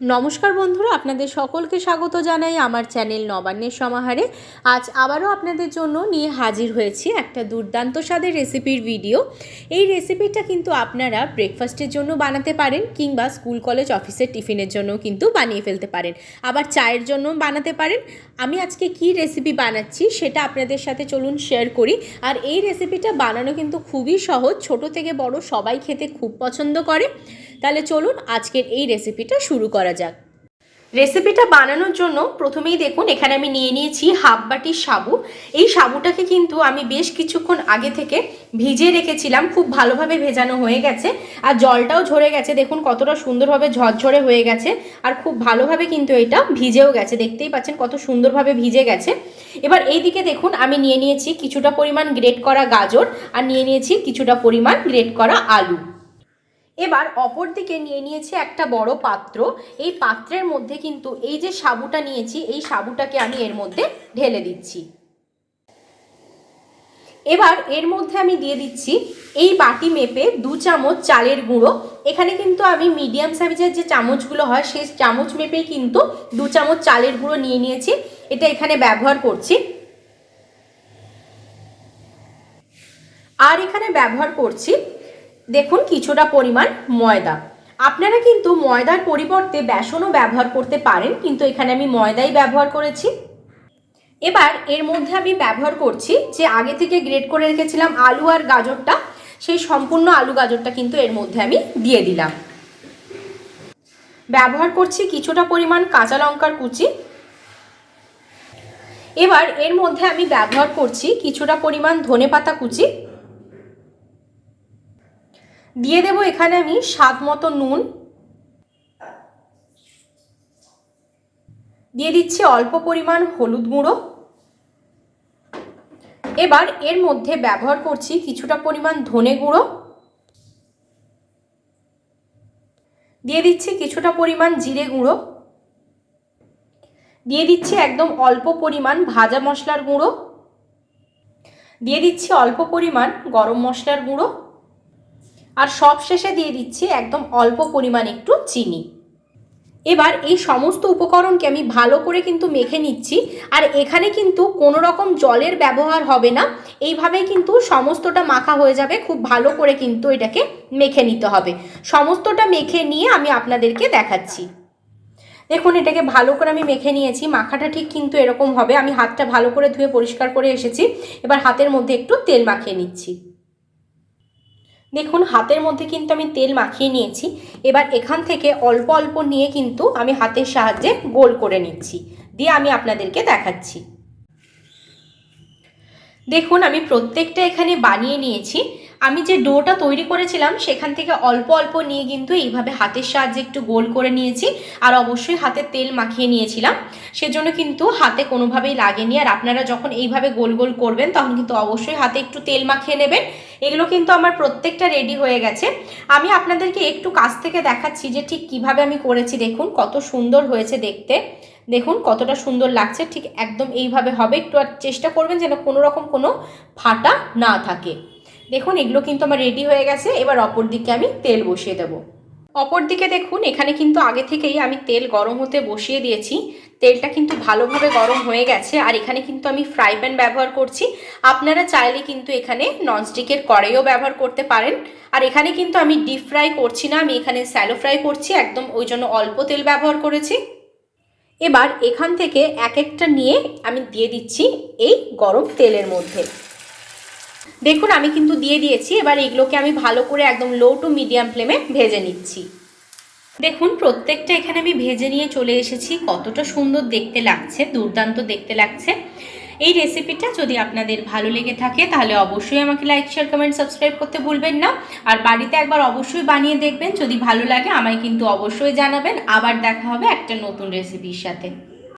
নমস্কার বন্ধুরা, আপনাদের সকলকে স্বাগত জানাই আমার চ্যানেল নবান্নের সমাহারে। আজ আবারও আপনাদের জন্য নিয়ে হাজির হয়েছি একটা দুর্দান্ত স্বাদের রেসিপির ভিডিও। এই রেসিপিটা কিন্তু আপনারা ব্রেকফাস্টের জন্য বানাতে পারেন কিংবা স্কুল কলেজ অফিসের টিফিনের জন্য কিন্তু বানিয়ে ফেলতে পারেন। আবার চায়ের জন্য বানাতে পারেন। আমি আজকে কি রেসিপি বানাচ্ছি সেটা আপনাদের সাথে চলুন শেয়ার করি। আর এই রেসিপিটা বানানো কিন্তু খুবই সহজ। ছোট থেকে বড় সবাই খেতে খুব পছন্দ করে। তাহলে চলুন আজকের এই রেসিপিটা শুরু করা যাক। রেসিপিটা বানানোর জন্য প্রথমেই দেখুন, এখানে আমি নিয়ে নিয়েছি হাফ বাটি সাবু। এই সাবুটাকে কিন্তু আমি বেশ কিছুক্ষণ আগে থেকে ভিজিয়ে রেখেছিলাম, খুব ভালোভাবে ভেজানো হয়ে গেছে। আর জলটাও ঝরে গেছে, দেখুন কতটা সুন্দরভাবে ঝরঝরে হয়ে গেছে। আর খুব ভালোভাবে কিন্তু এটা ভিজেও গেছে, দেখতেই পাচ্ছেন কত সুন্দরভাবে ভিজে গেছে। এবার এই দিকে দেখুন, আমি নিয়ে নিয়েছি কিছুটা পরিমাণ গ্রেট করা গাজর আর নিয়ে নিয়েছি কিছুটা পরিমাণ গ্রেট করা আলু। এবার অপর দিকে নিয়ে নিয়েছি একটা বড় পাত্র। এই পাত্রের মধ্যে কিন্তু এই যে সাবুটা নিয়েছি, এই সাবুটাকে আমি এর মধ্যে ঢেলে দিচ্ছি। এবার এর মধ্যে আমি দিয়ে দিচ্ছি এই বাটি মেপে দু চামচ চালের গুঁড়ো। এখানে কিন্তু আমি মিডিয়াম সাইজের যে চামচগুলো হয়, সেই চামচ মেপেই কিন্তু দু চামচ চালের গুঁড়ো নিয়ে নিয়েছি। এটা এখানে ব্যবহার করছি। আর এখানে ব্যবহার করছি দেখুন কিছুটা পরিমাণ ময়দা। আপনারা কিন্তু ময়দার পরিবর্তে বেসনও ব্যবহার করতে পারেন, কিন্তু এখানে আমি ময়দাই ব্যবহার করেছি। এবার এর মধ্যে আমি ব্যবহার করছি যে আগে থেকে গ্রেট করে রেখেছিলাম আলু আর গাজরটা, সেই সম্পূর্ণ আলু গাজরটা কিন্তু এর মধ্যে আমি দিয়ে দিলাম। ব্যবহার করছি কিছুটা পরিমাণ কাঁচা লঙ্কার কুচি। এবার এর মধ্যে আমি ব্যবহার করছি কিছুটা পরিমাণ ধনে পাতা কুচি। দিয়ে দেব এখানে আমি স্বাদ মতো নুন। দিয়ে দিচ্ছি অল্প পরিমাণ হলুদ গুঁড়ো। এবার এর মধ্যে ব্যবহার করছি কিছুটা পরিমাণ ধনে গুঁড়ো। দিয়ে দিচ্ছি কিছুটা পরিমাণ জিরে গুঁড়ো। দিয়ে দিচ্ছি একদম অল্প পরিমাণ ভাজা মশলার গুঁড়ো। দিয়ে দিচ্ছি অল্প পরিমাণ গরম মশলার গুঁড়ো। আর সব শেষে দিয়ে দিচ্ছি একদম অল্প পরিমাণ একটু চিনি। এবার এই সমস্ত উপকরণকে আমি ভালো করে কিন্তু মেখে নিচ্ছি, আর এখানে কিন্তু কোনো রকম জলের ব্যবহার হবে না। এইভাবেই কিন্তু সমস্তটা মাখা হয়ে যাবে, খুব ভালো করে কিন্তু এটাকে মেখে নিতে হবে। সমস্তটা মেখে নিয়ে আমি আপনাদেরকে দেখাচ্ছি। দেখুন, এটাকে ভালো করে আমি মেখে নিয়েছি, মাখাটা ঠিক কিন্তু এরকম হবে। আমি হাতটা ভালো করে ধুয়ে পরিষ্কার করে এসেছি। এবার হাতের মধ্যে একটু তেল মাখিয়ে নিচ্ছি। দেখুন, হাতের মধ্যে কিন্তু আমি তেল মাখিয়ে নিয়েছি। এবার এখান থেকে অল্প অল্প নিয়ে কিন্তু আমি হাতের সাহায্যে গোল করে নিচ্ছি। দিয়ে আমি আপনাদেরকে দেখাচ্ছি। দেখুন, আমি প্রত্যেকটা এখানে বানিয়ে নিয়েছি। আমি যে ডোটা তৈরি করেছিলাম, সেখান থেকে অল্প অল্প নিয়ে কিন্তু এইভাবে হাতের সাহায্যে একটু গোল করে নিয়েছি, আর অবশ্যই হাতে তেল মাখিয়ে নিয়েছিলাম। সেজন্য কিন্তু হাতে কোনোভাবেই লাগেনি, আর আপনারা যখন এইভাবে গোল গোল করবেন, তখন কিন্তু অবশ্যই হাতে একটু তেল মাখিয়ে নেবেন। এগুলো কিন্তু আমার প্রত্যেকটা রেডি হয়ে গেছে। আমি আপনাদেরকে একটু কাছ থেকে দেখাচ্ছি যে ঠিক কীভাবে আমি করেছি। দেখুন, কত সুন্দর হয়েছে দেখতে। দেখুন, কতটা সুন্দর লাগছে। ঠিক একদম এইভাবে হবে। একটু আর চেষ্টা করবেন যেন কোনো রকম কোনো ফাটা না থাকে। দেখুন, এগুলো কিন্তু আমার রেডি হয়ে গেছে। এবার অপর দিকে আমি তেল বসিয়ে দেব। অপর দিকে দেখুন, এখানে কিন্তু আগে থেকেই আমি তেল গরম হতে বসিয়ে দিয়েছি। তেলটা কিন্তু ভালোভাবে গরম হয়ে গেছে, আর এখানে কিন্তু আমি ফ্রাই প্যান ব্যবহার করছি। আপনারা চাইলে কিন্তু এখানে ননস্টিকের কড়াইও ব্যবহার করতে পারেন। আর এখানে কিন্তু আমি ডিপ ফ্রাই করছি না, আমি এখানে স্যালো ফ্রাই করছি, একদম ওই জন্য অল্প তেল ব্যবহার করেছি। এবার এখান থেকে এক একটা নিয়ে আমি দিয়ে দিচ্ছি এই গরম তেলের মধ্যে। দেখুন, আমি কিন্তু দিয়ে দিয়েছি। এবার এগুলোকে আমি ভালো করে একদম লো টু মিডিয়াম ফ্লেমে ভেজে নিচ্ছি। দেখুন, প্রত্যেকটা এখানে আমি ভেজে নিয়ে চলে এসেছি। কতটা সুন্দর দেখতে লাগছে, দুর্দান্ত দেখতে লাগছে। এই রেসিপিটা যদি আপনাদের ভালো লেগে থাকে, তাহলে অবশ্যই আমাকে লাইক শেয়ার কমেন্ট সাবস্ক্রাইব করতে ভুলবেন না। আর বাড়িতে একবার অবশ্যই বানিয়ে দেখবেন। যদি ভালো লাগে, আমায় কিন্তু অবশ্যই জানাবেন। আবার দেখা হবে একটা নতুন রেসিপির সাথে।